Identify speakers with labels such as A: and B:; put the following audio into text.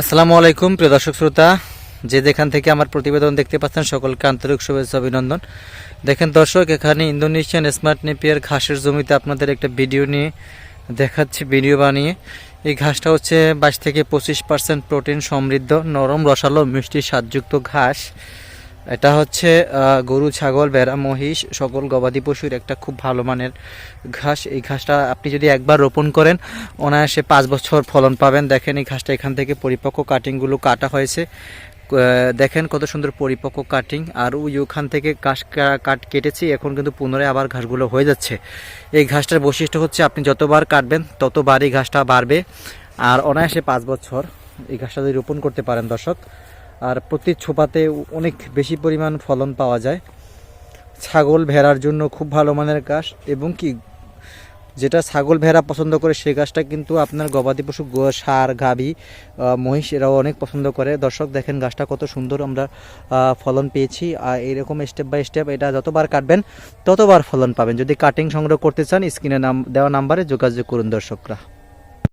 A: আসসালামু আলাইকুম, প্রিয় দর্শক শ্রোতা। যে যেখান থেকে আমার প্রতিবেদন দেখতে পাচ্ছেন, সকলকে আন্তরিক শুভেচ্ছা, অভিনন্দন। দেখেন দর্শক, এখানে ইন্দোনেশিয়ান স্মার্ট নেপিয়ার ঘাসের জমিতে আপনাদের একটা ভিডিও নিয়ে দেখাচ্ছি, ভিডিও বানিয়ে। এই ঘাসটা হচ্ছে বাইশ থেকে পঁচিশ পার্সেন্ট প্রোটিন সমৃদ্ধ, নরম, রসালো, মিষ্টি, স্বাদযুক্ত ঘাস। এটা হচ্ছে গরু, ছাগল, ভেড়া, মহিষ, সকল গবাদি পশুর একটা খুব ভালো মানের ঘাস। এই ঘাসটা আপনি যদি একবার রোপণ করেন, অনায়াসে পাঁচ বছর ফলন পাবেন। দেখেন এই ঘাসটা এখান থেকে পরিপক্ক কাটিংগুলো কাটা হয়েছে। দেখেন কত সুন্দর পরিপক্ক কাটিং। আর ওই ওখান থেকে ঘাস কাট কেটেছি, এখন কিন্তু পুনরায় আবার ঘাসগুলো হয়ে যাচ্ছে। এই ঘাসটার বৈশিষ্ট্য হচ্ছে, আপনি যতবার কাটবেন, ততবারই ঘাসটা বাড়বে। আর অনায়াসে পাঁচ বছর এই ঘাসটা যদি রোপণ করতে পারেন দর্শক আর প্রতি ছোপাতে অনেক বেশি পরিমাণ ফলন পাওয়া যায়। ছাগল ভেড়ার জন্য খুব ভালো মানের গাছ এবং কি যেটা ছাগল ভেড়া পছন্দ করে সেই গাছটা কিন্তু আপনার গবাদি পশু সার, গাভী মহিষ এরাও অনেক পছন্দ করে। দর্শক, দেখেন গাছটা কত সুন্দর আমরা ফলন পেয়েছি। আর এইরকম স্টেপ বাই স্টেপ এটা যতবার কাটবেন, ততবার ফলন পাবেন। যদি কাটিং সংগ্রহ করতে চান, স্ক্রিনে নাম, দেওয়া নাম্বারে যোগাযোগ করুন দর্শকরা।